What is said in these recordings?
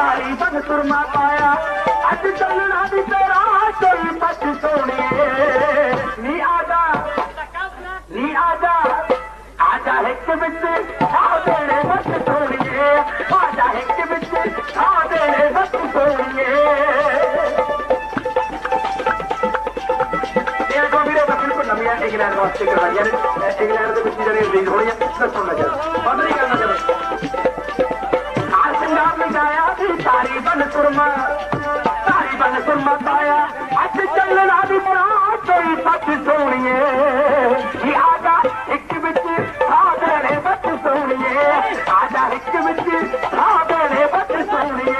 सारी बन सुरमा पाया। अज चलना भी तेरा, कोई मत सोनिए। नी आजा नी आजा। आजा हिक हाँ हाँ है तो सुनना चाहिए तारी बन सुरमा, तारी बन सुरमा ताया अस चलना भी ना कोई सच सोनिए। आजा एक बिच सागरे बच सोनिए। आजा एक बिच सागरे बच सोनिए।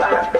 Thank.